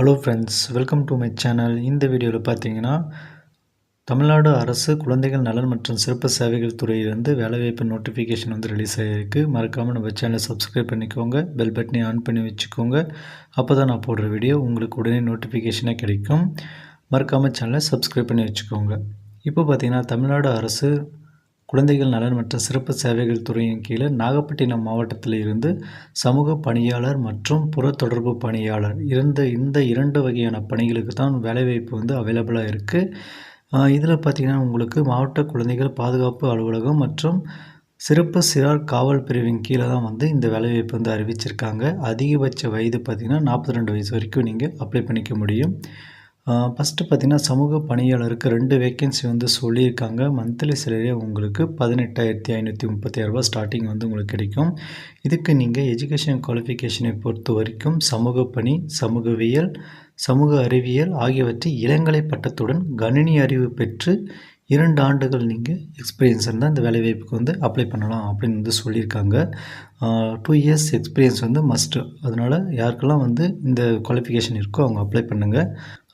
Hello friends welcome to my channel இந்த வீடியோவில் பார்த்தீங்கன்னா தமிழ்நாடு அரசு குழந்தைகள் நலன் மற்றும் சிறப்பு சேவைகள் துறையிலிருந்து வேலைவாய்ப்பு நோட்டிஃபிகேஷன் வந்து ரிலீஸ் ஆகிருக்கு மறக்காமல் நம்ம சேனலை சப்ஸ்கிரைப் பண்ணிக்கோங்க. பெல் பட்டனை ஆன் பண்ணி வச்சுக்கோங்க. அப்போ தான் நான் போடுற வீடியோ உங்களுக்கு உடனே நோட்டிஃபிகேஷனாக கிடைக்கும். மறக்காமல் சேனலை சப்ஸ்கிரைப் பண்ணி வச்சுக்கோங்க. இப்போ பார்த்தீங்கன்னா தமிழ்நாடு அரசு குழந்தைகள் நலன் மற்றும் சிறப்பு சேவைகள் துறையின் கீழே நாகப்பட்டினம் மாவட்டத்தில் இருந்து சமூக பணியாளர் மற்றும் புற தொடர்பு பணியாளர். இருந்த இந்த இரண்டு வகையான பணிகளுக்கு தான் வேலைவாய்ப்பு வந்து அவைலபிளாக இருக்குது இதில் பார்த்திங்கன்னா உங்களுக்கு மாவட்ட குழந்தைகள் பாதுகாப்பு அலுவலகம் மற்றும் சிறப்பு சிறார் காவல் பிரிவின் கீழே தான் வந்து இந்த வேலைவாய்ப்பு வந்து அறிவிச்சிருக்காங்க. அதிகபட்ச வயது பார்த்திங்கன்னா நாற்பத்தி ரெண்டு வயசு வரைக்கும் நீங்கள் அப்ளை பண்ணிக்க முடியும். ஃபஸ்ட்டு பார்த்திங்கன்னா சமூக பணியாளருக்கு ரெண்டு வேக்கன்சி வந்து சொல்லியிருக்காங்க. மந்த்லி சேலரியே உங்களுக்கு பதினெட்டாயிரத்தி ஐநூற்றி முப்பத்தி ரூபா ஸ்டார்டிங் வந்து உங்களுக்கு கிடைக்கும். இதுக்கு நீங்கள் எஜுகேஷன் குவாலிஃபிகேஷனை பொறுத்த வரைக்கும் சமூக பணி சமூகவியல் சமூக அறிவியல் ஆகியவற்றை இளங்கலை பட்டத்துடன் கணினி அறிவு பெற்று இரண்டு ஆண்டுகள் நீங்கள் எக்ஸ்பீரியன்ஸ் இருந்தால் இந்த வேலைவாய்ப்புக்கு வந்து அப்ளை பண்ணலாம் அப்படின்னு வந்து சொல்லியிருக்காங்க. டூ இயர்ஸ் எக்ஸ்பீரியன்ஸ் வந்து மஸ்ட்டு அதனால் யாருக்கெல்லாம் வந்து இந்த குவாலிஃபிகேஷன் இருக்கோ அவங்க அப்ளை பண்ணுங்கள்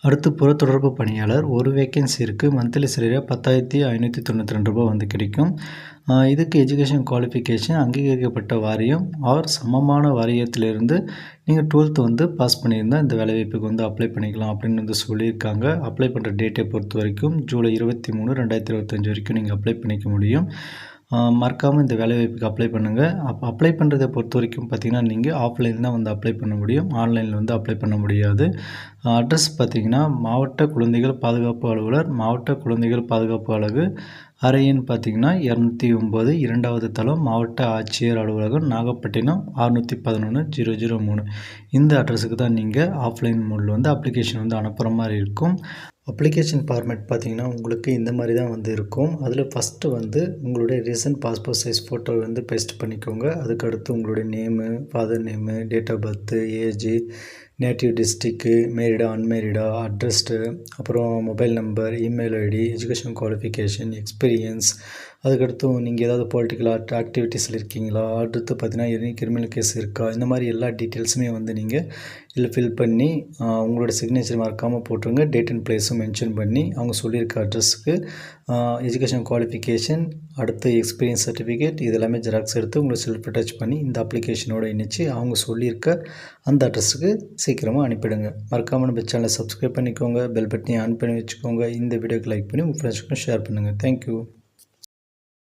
அடுத்து புறத்தொடர்பு பணியாளர் ஒரு வேக்கன்சி இருக்குது மந்த்லி சேலரியாக பத்தாயிரத்தி ஐநூற்றி தொண்ணூற்றி ரெண்டு ரூபா வந்து கிடைக்கும். இதுக்கு எஜுகேஷன் குவாலிஃபிகேஷன் அங்கீகரிக்கப்பட்ட வாரியம் ஆர் சமமான வாரியத்திலிருந்து நீங்கள் டுவெல்த் வந்து பாஸ் பண்ணியிருந்தால் இந்த வேலைவாய்ப்புக்கு வந்து அப்ளை பண்ணிக்கலாம் அப்படின்னு வந்து சொல்லியிருக்காங்க. அப்ளை பண்ணுற டேட்டை பொறுத்த வரைக்கும் ஜூலை இருபத்தி மூணு ரெண்டாயிரத்தி இருபத்தஞ்சி வரைக்கும் நீங்கள் அப்ளை பண்ணிக்க முடியும். மறக்காமல் இந்த வேலைவாய்ப்புக்கு அப்ளை பண்ணுங்கள் அப்போ அப்ளை பண்ணுறதை பொறுத்த வரைக்கும் பார்த்திங்கன்னா நீங்கள் ஆஃப்லைன் தான் வந்து அப்ளை பண்ண முடியும். ஆன்லைனில் வந்து அப்ளை பண்ண முடியாது. அட்ரஸ் பார்த்திங்கன்னா மாவட்ட குழந்தைகள் பாதுகாப்பு அலுவலர் மாவட்ட குழந்தைகள் பாதுகாப்பு அலகு அறையின் பார்த்திங்கன்னா இரநூத்தி ஒம்பது இரண்டாவது தளம் மாவட்ட ஆட்சியர் அலுவலகம் நாகப்பட்டினம் அறுநூற்றி பதினொன்று ஜீரோ ஜீரோ மூணு. இந்த அட்ரஸுக்கு தான் நீங்கள் ஆஃப்லைன் மோடில் வந்து அப்ளிகேஷன் வந்து அனுப்புகிற மாதிரி இருக்கும். அப்ளிகேஷன் ஃபார்மேட் பார்த்திங்கன்னா உங்களுக்கு இந்த மாதிரி தான் வந்து இருக்கும். அதில் ஃபஸ்ட்டு வந்து உங்களுடைய ரீசன்ட் பாஸ்போர்ட் சைஸ் ஃபோட்டோ வந்து பேஸ்ட் பண்ணிக்கோங்க. அதுக்கடுத்து உங்களுடைய name father name date of birth age native district மேரிடா அன்மேரிடா address அப்புறம் mobile number email ID education qualification experience அதுக்கடுத்து நீங்கள் ஏதாவது பொலிட்டிக்கல் ஆக்ட் ஆக்டிவிட்டீஸில் இருக்கீங்களா? அடுத்து பார்த்தீங்கன்னா எதுவும் கிரிமினல் கேஸ் இருக்கா? இந்த மாதிரி எல்லா டீட்டெயில்ஸுமே வந்து நீங்கள் இதில் ஃபில் பண்ணி உங்களோட சிக்னேச்சர் மறக்காமல் போட்டுருங்க. டேட் அண்ட் ப்ளேஸும் மென்ஷன் பண்ணி அவங்க சொல்லியிருக்க அட்ரஸுக்கு எஜுகேஷன் குவாலிஃபிகேஷன் அடுத்து எக்ஸ்பீரியன்ஸ் சர்டிஃபிகேட் இது எல்லாமே ஜெராக்ஸ் எடுத்து உங்களை செல்ஃப் அட்டாச் பண்ணி இந்த அப்ளிகேஷனோடு இணைச்சி அவங்க சொல்லியிருக்க அந்த அட்ரஸுக்கு சீக்கிரமாக அனுப்பிடுங்க. மறக்காமல் நம்ம சேனலை சப்ஸ்கிரைப் பண்ணிக்கோங்க. பெல் பட்டனை ஆன் பண்ணி வச்சுக்கோங்க. இந்த வீடியோக்கு லைக் பண்ணி உங்கள் ஃப்ரெண்ட்ஸுக்கும் ஷேர் பண்ணுங்கள் தேங்க்யூ